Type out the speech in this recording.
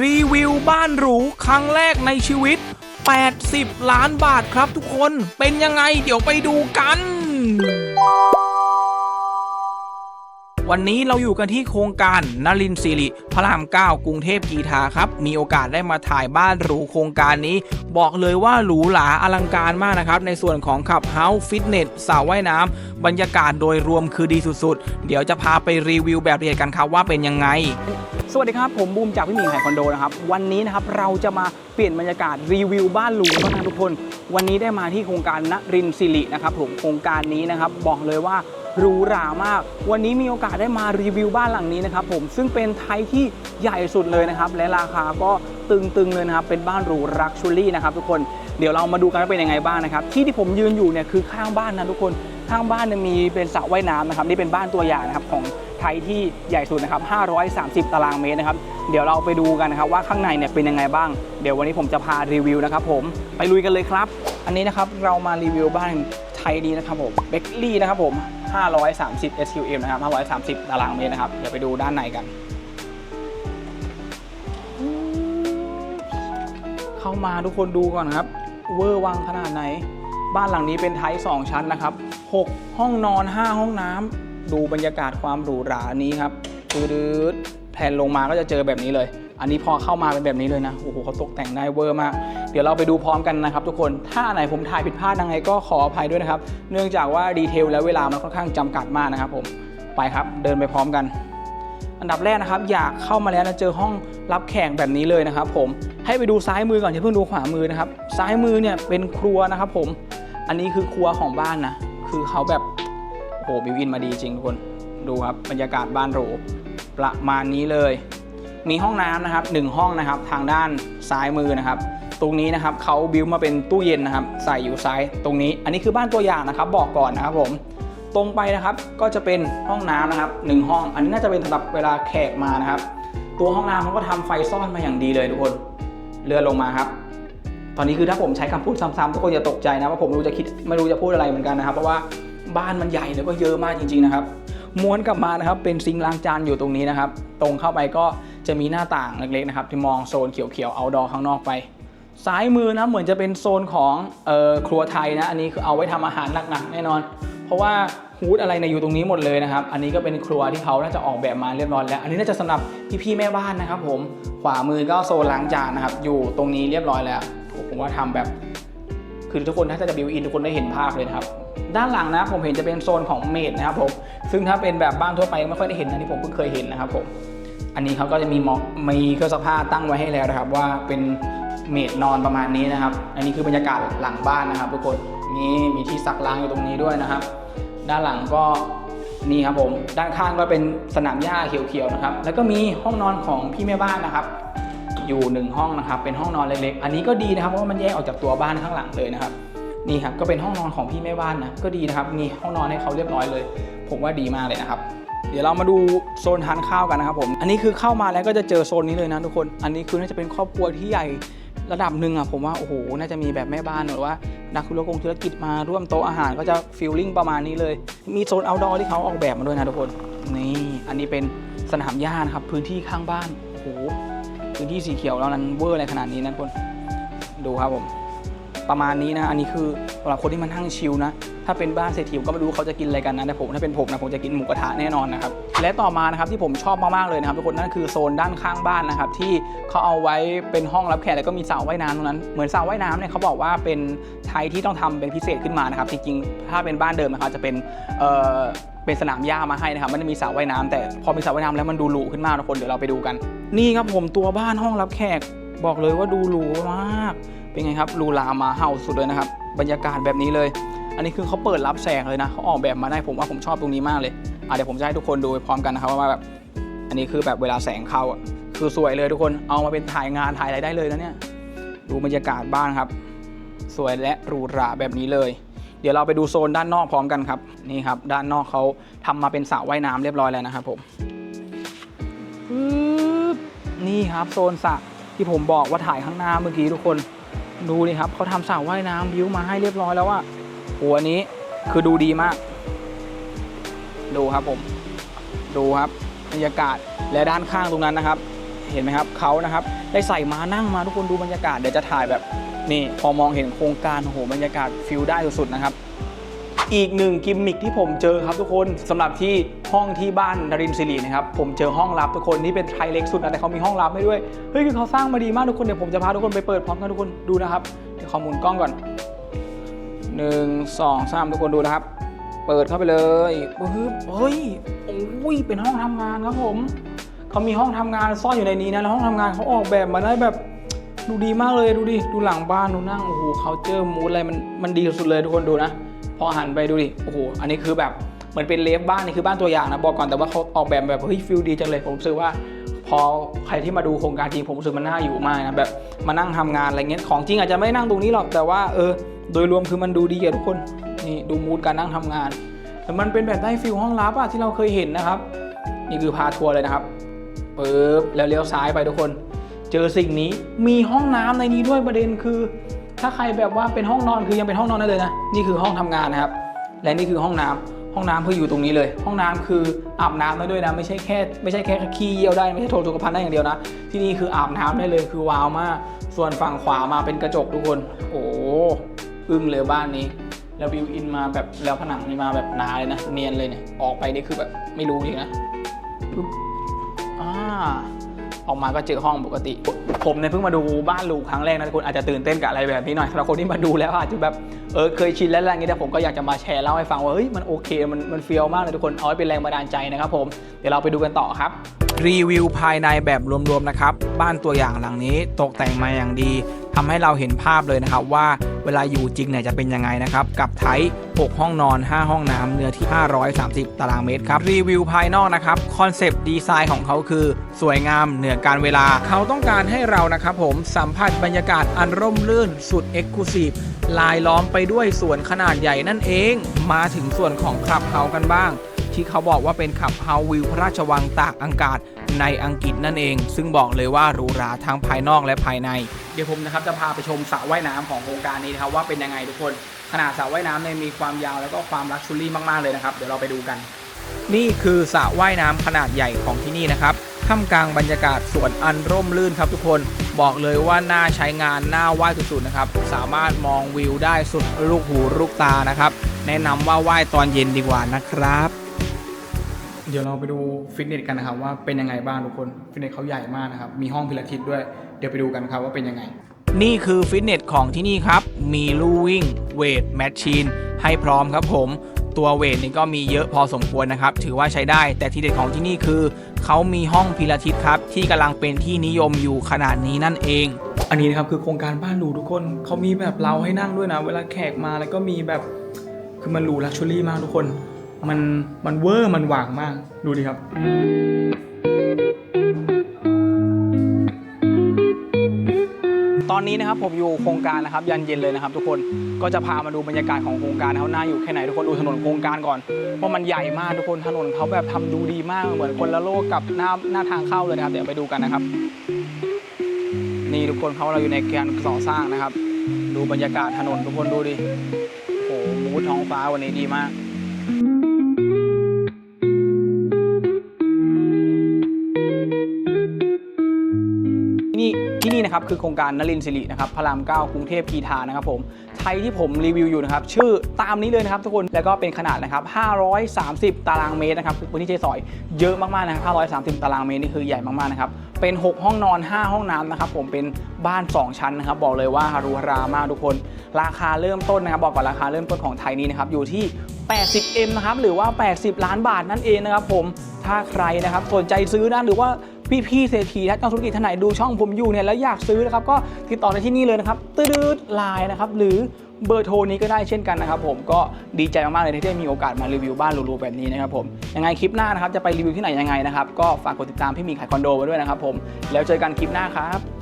รีวิวบ้านหรูครั้งแรกในชีวิต 80 ล้านบาทครับทุกคน เป็นยังไงเดี๋ยวไปดูกัน วันนี้เราอยู่กันที่โครงการนลินสิริพระราม9กรุงเทพกีทาครับ มีโอกาสได้มาถ่ายบ้านหรูโครงการนี้ บอกเลยว่าหรูหราอลังการมากนะครับ ในส่วนของขับเฮาส์ฟิตเนสสระว่ายน้ำบรรยากาศโดยรวมคือดีสุดๆ เดี๋ยวจะพาไปรีวิวแบบละเอียดกันครับว่าเป็นยังไง สวัสดีครับ ผมบูมจากพี่หมิงไห่คอนโดนะครับวันนี้นะครับเราจะมาเปลี่ยนบรรยากาศรีวิวบ้านหรูบ้างนะทุกคน วันนี้ได้มาที่โครงการนรินสิรินะครับผมโครงการนี้นะครับบอกเลยว่า หรูหรามาก วันนี้มีโอกาสได้มารีวิวบ้านหลังนี้นะครับผมซึ่งเป็นไทยที่ใหญ่สุดเลยนะครับ และราคาก็ตึงๆเลยนะครับ เป็นบ้านหรูรักชูรี่นะครับทุกคนเดี๋ยวเรามาดูกันว่าเป็นยังไงบ้างนะครับ ที่ที่ผมยืนอยู่เนี่ยคือข้างบ้านนะทุกคนข้างบ้านเนี่ยมีเป็นสระว่ายน้ำนะครับนี่เป็นบ้านตัวอย่างนะครับของไทยที่ใหญ่สุดนะครับ 530 ตารางเมตรนะครับ เดี๋ยวเราไปดูกันนะครับว่าข้างในเนี่ยเป็นยังไงบ้าง เดี๋ยววันนี้ผมจะพารีวิวนะครับผม ไปลุยกันเลยครับ อันนี้นะครับเรามารีวิวบ้านไทยดีนะครับผม เบกลี่นะครับผม 530 SQM นะครับ 530 ตารางเมตรนะครับ เดี๋ยวไปดูด้านในกัน เข้ามาทุกคนดูก่อนครับ เวอร์วังขนาดไหน บ้านหลังนี้เป็นไทย2ชั้นนะครับ 6 ห้องนอน 5 ห้องน้ำ ดูบรรยากาศความหรูหรานี้ครับตืดแผ่นลงมาก็จะเจอแบบนี้เลย อันนี้พอเข้ามาเป็นแบบนี้เลยนะโอ้โหเขาตกแต่งได้เวอร์มากเดี๋ยวเราไปดูพร้อมกันนะครับทุกคนถ้าอันไหนผมถ่ายผิดพลาดยังไงก็ขออภัยด้วยนะครับ เนื่องจากว่าดีเทลและเวลามันค่อนข้างจำกัดมากนะครับผมไปครับ เดินไปพร้อมกัน อันดับแรกนะครับ อยากเข้ามาแล้วนะเจอห้องรับแขกแบบนี้เลยนะครับ ผมให้ไปดูซ้ายมือก่อนอย่าเพิ่งดูขวามือนะครับ ซ้ายมือเนี่ยเป็นครัวนะครับ ผม อันนี้คือครัวของบ้านนะคือเขาแบบโอ้โหบิวอินมาดีจริงทุกคนดูครับบรรยากาศบ้านหรูประมาณนี้เลย มีห้องน้ำนะครับหนึ่งห้องนะครับทางด้านซ้ายมือนะครับ ตรงนี้นะครับเขาบิวมาเป็นตู้เย็นนะครับ ใส่อยู่ซ้ายตรงนี้ อันนี้คือบ้านตัวอย่างนะครับ บอกก่อนนะครับผมตรงไปนะครับก็จะเป็นห้องน้ำนะครับหนึ่งห้อง อันนี้น่าจะเป็นสำหรับเวลาแขกมานะครับ ตัวห้องน้ำเขาก็ทำไฟซ่อนมาอย่างดีเลยทุกคนเลื่อนลงมาครับ ตอนนี้คือถ้าผมใช้คำพูดซ้ำๆทุกคนอย่าตกใจนะว่าผมไม่รู้จะคิดไม่รู้จะพูดอะไรเหมือนกันนะครับ เพราะว่าบ้านมันใหญ่แล้วก็เยอะมากจริง ๆนะครับ ม้วนกลับมานะครับเป็นซิงล้างจานอยู่ตรงนี้นะครับ ตรงเข้าไปก็ จะมีหน้าต่างเล็กๆนะครับที่มองโซนเขียวๆเอาดอข้างนอกไป ซ้ายมือนะเหมือนจะเป็นโซนของออครัวไทยนะอันนี้คือเอาไว้ทำอาหารหนักๆแน่นอน เพราะว่าฮูดอะไรในะอยู่ตรงนี้หมดเลยนะครับ อันนี้ก็เป็นครัวที่เขาน่าจะออกแบบมาเรียบร้อยแล้ว อันนี้น่าจะสำหรับพี่ๆแม่บ้านนะครับ ผม ขวามือก็โซนล้างจานนะครับ อยู่ตรงนี้เรียบร้อยแล้ว ผมว่าทำแบบ คือทุกคนถ้าจะบิวอินทุกคนได้เห็นภาพเลยนะครับ ด้านหลังนะผมเห็นจะเป็นโซนของเมดนะครับผม ซึ่งถ้าเป็นแบบบ้านทั่วไปไม่ค่อยได้เห็นนะที่ผมเพิ่งเคยเห็นนะครับผม อันนี้เขาก็จะมีหมอกมีเครื่องซักผ้าตั้งไว้ให้แล้วนะครับ ว่าเป็นเมดนอนประมาณนี้นะครับ อันนี้คือบรรยากาศหลังบ้านนะครับทุกคนนี่มีที่ซักล้างอยู่ตรงนี้ด้วยนะครับ ด้านหลังก็นี่ครับผม ด้านข้างก็เป็นสนามหญ้าเขียวๆนะครับ แล้วก็มีห้องนอนของพี่แม่บ้านนะครับ อยู่หนึ่งห้องนะครับ เป็นห้องนอนเล็กๆ อันนี้ก็ดีนะครับเพราะว่ามันแยกออกจากตัวบ้านข้างหลังเลยนะครับ นี่ครับก็เป็นห้องนอนของพี่แม่บ้านนะ ก็ดีนะครับ มีห้องนอนให้เขาเรียบร้อยเลย ผมว่าดีมากเลยนะครับ เดี๋ยวเรามาดูโซนทานข้าวกันนะครับผม อันนี้คือเข้ามาแล้วก็จะเจอโซนนี้เลยนะทุกคน อันนี้คือน่าจะเป็นครอบครัวที่ใหญ่ระดับหนึ่งอะผมว่าโอ้โหน่าจะมีแบบแม่บ้านหรือว่านักธุรกงธุรกิจมาร่วมโต๊ะอาหารก็จะฟีลลิ่งประมาณนี้เลย มีโซนเอาท์ดอร์ที่เขาออกแบบมาด้วยนะทุกคนนี่อันนี้เป็นสนามหญ้านะครับพื้นที่ข้างบ้านโอ้โหพื้นที่สีเขียวแล้วนั้นเวอร์อะไรขนาดนี้นะทุกคนดูครับผมประมาณนี้นะ อันนี้คือสำหรับคนที่มานั่งชิลนะาเป็นบ้านเศรษฐีก็ไม่รู้เขาจะกินอะไรกันนะแต่ผมถ้าเป็นผมนะผมจะกินหมูกระทะแน่นอนนะครับและต่อมานะครับที่ผมชอบมากๆเลยนะครับทุกคนนั่นคือโซนด้านข้างบ้านนะครับที่เขาเอาไว้เป็นห้องรับแขกแล้วก็มีสระว่ายน้ำตรงนั้นเหมือนสระว่ายน้ำเนี่ยเขาบอกว่าเป็นไทยที่ต้องทำเป็นพิเศษขึ้นมานะครับจริงๆถ้าเป็นบ้านเดิมนะครับจะเป็นเอ่อเป็นสนามหญ้ามาให้นะครับไมันจะมีสระว่ายน้ำแต่พอมีสระว่ายน้ำแล้วมันดูหรูขึ้นมากทุกคนเดี๋ยวเราไปดูกัน นี่ครับผมตัวบ้านห้องรับแขกบอกเลยว่าดูหรูมาก เป็นไงครับลูลามาเฮาสุดเลยนะครับ บรรยากาศแบบนี้เลย นนี้คือเขาเปิดรับแสงเลยนะเขาออกแบบมาได้ผมว่าผมชอบตรงนี้มากเลยอะเดี๋ยวผมจะให้ทุกคนดูไปพร้อมกันนะครับว่าแบบอันนี้คือแบบเวลาแสงเข้าอะคือสวยเลยทุกคนเอามาเป็นถ่ายงานถ่ายอะไรได้เลยนะเนี่ยดูบรรยากาศบ้านครับ สวยและหรูหราแบบนี้เลย เดี๋ยวเราไปดูโซนด้านนอกพร้อมกันครับนี่ครับ ด้านนอกเขาทำมาเป็นสระว่ายน้ำเรียบร้อยแล้วนะครับผมนี่ครับโซนสระที่ผมบอกว่าถ่ายข้างหน้าเมื่อกี้ทุกคนดูนี่ครับเขาทำสระว่ายน้ำบิวมาให้เรียบร้อยแล้วอะ หอันนี้คือดูดีมาก ดูครับผม ดูครับบรรยากาศและด้านข้างตรงนั้นนะครับ เห็นไหมครับเขานะครับ ได้ใส่มานั่งมาทุกคนดูบรรยากาศเดี๋ยวจะถ่ายแบบนี่พอมองเห็นโครงการโอ้โหบรรยากาศฟิลได้สุดๆนะครับอีกหนึ่งกิมมิคที่ผมเจอครับทุกคนสำหรับที่ห้องที่บ้านดารินซิรินะครับผมเจอห้องลับทุกคนนี่เป็นไทยเล็กสุดนะแต่เขามีห้องลับให้ด้วยเฮ้ยคือเขาสร้างมาดีมากทุกคนเดี๋ยวผมจะพาทุกคนไปเปิดพร้อมกันทุกคนดูนะครับเดี๋ยวขอหมุนกล้องก่อน หนึ่งสองสามทุกคนดูนะครับ เปิดเข้าไปเลยปึ๊บเฮ้ยโอ้ยเป็นห้องทำงานครับผมเขามีห้องทำงานซ่อนอยู่ในนี้นะแล้วห้องทำงานเขาออกแบบมาได้แบบดูดีมากเลยดูดิดูหลังบ้านดูนั่งโอ้โหเขาเจอมูดอะไรมันมันดีสุดเลยทุกคนดูนะ พอหันไปดูดิโอ้โหอันนี้คือแบบเหมือนเป็นเลฟบ้านนี่คือบ้านตัวอย่างนะบอกก่อนแต่ว่าเขาออกแบบแบบเฮ้ยฟิลดีจังเลยผมรู้สึกว่าพอใครที่มาดูโครงการจริงผมรู้สึกมันน่าอยู่มากนะแบบมานั่งทำงานอะไรเงี้ยของจริงอาจจะไม่นั่งตรงนี้หรอกแต่ว่าเออ โดยรวมคือมันดูดีอะทุกคนนี่ดูมูดการนั่งทำงานแต่มันเป็นแบบได้ฟิลห้องลับอะที่เราเคยเห็นนะครับ นี่คือพาทัวร์เลยนะครับปึ๊บแล้วเลี้ยวซ้ายไปทุกคน เจอสิ่งนี้มีห้องน้ำในนี้ด้วยประเด็นคือ ถ้าใครแบบว่าเป็นห้องนอนคือยังเป็นห้องนอนได้เลยนะนี่คือห้องทำงานนะครับ และนี่คือห้องน้ำห้องน้ำคืออยู่ตรงนี้เลย ห้องน้ำคืออาบน้ำได้ด้วยนะไม่ใช่แค่ไม่ใช่แค่ขี้เยี่ยวได้ไม่ใช่โถสุขภัณฑ์ได้อย่างเดียวนะ ที่นี่คืออาบน้ำได้เลยคือว้าวมาก ส่วนฝั่งขวามาเป็นกระจกทุกคน โอ้ อึ้งเลยบ้านนี้ แล้วบิวอินมาแบบแล้วผนังนี่มาแบบหนาเลยนะ เนียนเลยเนี่ยออกไปนี่คือแบบไม่รู้จริงนะปึ๊บอ่าออกมาก็เจอห้องปกติ ผมเนี่ยเพิ่งมาดูบ้านลูกครั้งแรกนะทุกคนอาจจะตื่นเต้นกับอะไรแบบนี้หน่อยสำหรับคนที่มาดูแล้วอาจจะแบบเออเคยชินแล้วอะไรเงี้ยแต่ผมก็อยากจะมาแชร์เล่าให้ฟังว่าเฮ้ยมันโอเคมันมันเฟียวมากเลยทุกคนเอาไว้เป็นแรงบันดาลใจนะครับผมเดี๋ยวเราไปดูกันต่อครับ รีวิวภายในแบบรวมๆนะครับบ้านตัวอย่างหลังนี้ตกแต่งมาอย่างดีทำให้เราเห็นภาพเลยนะครับว่า เวลาอยู่จริงเนี่ยจะเป็นยังไงนะครับ กับไทย6ห้องนอน 5 ห้องน้ำเนื้อที่ 530 ตารางเมตรครับ รีวิวภายนอกนะครับ คอนเซปต์ดีไซน์ของเขาคือ สวยงามเหนือการเวลา เขาต้องการให้เรานะครับผมสัมผัสบรรยากาศอันร่มรื่น สุดเอ็กซ์คลูซีฟลายล้อมไปด้วยสวนขนาดใหญ่นั่นเอง มาถึงส่วนของคลับเฮากันบ้าง ที่เขาบอกว่าเป็นขับเฮาวิวพระราชวังตากอากาศ ในอังกฤษนั่นเอง ซึ่งบอกเลยว่าหรูหราทั้งภายนอกและภายใน เดี๋ยวผมนะครับจะพาไปชมสระว่ายน้ำของโครงการนี้นะครับว่าเป็นยังไงทุกคน ขนาดสระว่ายน้ำเนี่ยมีความยาวแล้วก็ความลักชัวรี่มากๆเลยนะครับเดี๋ยวเราไปดูกัน นี่คือสระว่ายน้ำขนาดใหญ่ของที่นี่นะครับท่ามกลางบรรยากาศสวนอันร่มรื่นครับทุกคนบอกเลยว่าน่าใช้งานน่าว่ายสุดๆนะครับ สามารถมองวิวได้สุดลูกหูลูกตานะครับ แนะนำว่าว่ายตอนเย็นดีกว่านะครับ เดี๋ยวเราไปดูฟิตเนสกันนะครับว่าเป็นยังไงบ้างทุกคนฟิตเนสเขาใหญ่มากนะครับมีห้องพิลาทิสด้วย เดี๋ยวไปดูกันครับว่าเป็นยังไง นี่คือฟิตเนสของที่นี่ครับ มีลู่วิ่งเวทแมชชีนให้พร้อมครับผมตัวเวทนี่ก็มีเยอะพอสมควรนะครับ ถือว่าใช้ได้ แต่ที่เด็ดของที่นี่คือ เขามีห้องพิลาทิสครับ ที่กำลังเป็นที่นิยมอยู่ขนาดนี้นั่นเอง อันนี้นะครับคือโครงการบ้านหรูทุกคนเขามีแบบเราให้นั่งด้วยนะ เวลาแขกมาแล้วก็มีแบบคือมันหรูลักชัวรี่มากทุกคน มันมันเวอร์มันหว่างมาก ดูดิครับ ตอนนี้นะครับผมอยู่โครงการนะครับยันเย็นเลยนะครับทุกคนก็จะพามาดูบรรยากาศของโครงการเขาหน้าอยู่แค่ไหนทุกคนดูถนนโครงการก่อนว่ามันใหญ่มากทุกคนถนนเขาแบบทำดูดีมากเหมือนคนละโลกกับหน้าหน้าทางเข้าเลยนะครับเดี๋ยวไปดูกันนะครับ นี่ทุกคนเขาเราอยู่ในการก่อสร้างนะครับ ดูบรรยากาศถนนทุกคนดูดิโอ้โหมูท้องฟ้าวันนี้ดีมาก นะครับคือโครงการนลินทร์สิรินะครับพระราม 9 กรุงเทพกีทานะครับผมไทยที่ผมรีวิวอยู่นะครับชื่อตามนี้เลยนะครับทุกคนแล้วก็เป็นขนาดนะครับ 530 ตารางเมตรนะครับพื้นที่ใช้สอยเยอะมากๆนะครับ530 ตารางเมตรนี่คือใหญ่มากๆนะครับเป็น 6 ห้องนอน 5 ห้องน้ำนะครับผมเป็นบ้าน 2 ชั้นนะครับบอกเลยว่าฮารุฮารามากทุกคน ราคาเริ่มต้นนะครับบอกก่อนราคาเริ่มต้นของไทยนี้นะครับอยู่ที่ 80M นะครับหรือว่า 80 ล้านบาทนั่นเองนะครับผมถ้าใครนะครับสนใจซื้อนะหรือว่า พี่ๆเศรษฐีและนักธุรกิจท่านไหนดูช่องผมอยู่เนี่ยแล้วอยากซื้อนะครับก็ติดต่อในที่นี่เลยนะครับตืดไลน์นะครับหรือเบอร์โทรนี้ก็ได้เช่นกันนะครับผมก็ดีใจมากๆเลยที่ได้มีโอกาสมารีวิวบ้านรูๆแบบนี้นะครับผมยังไงคลิปหน้านะครับจะไปรีวิวที่ไหนยังไงนะครับก็ฝากกดติดตามพี่หมีขายคอนโดไว้ด้วยนะครับผมแล้วเจอกันคลิปหน้าครับ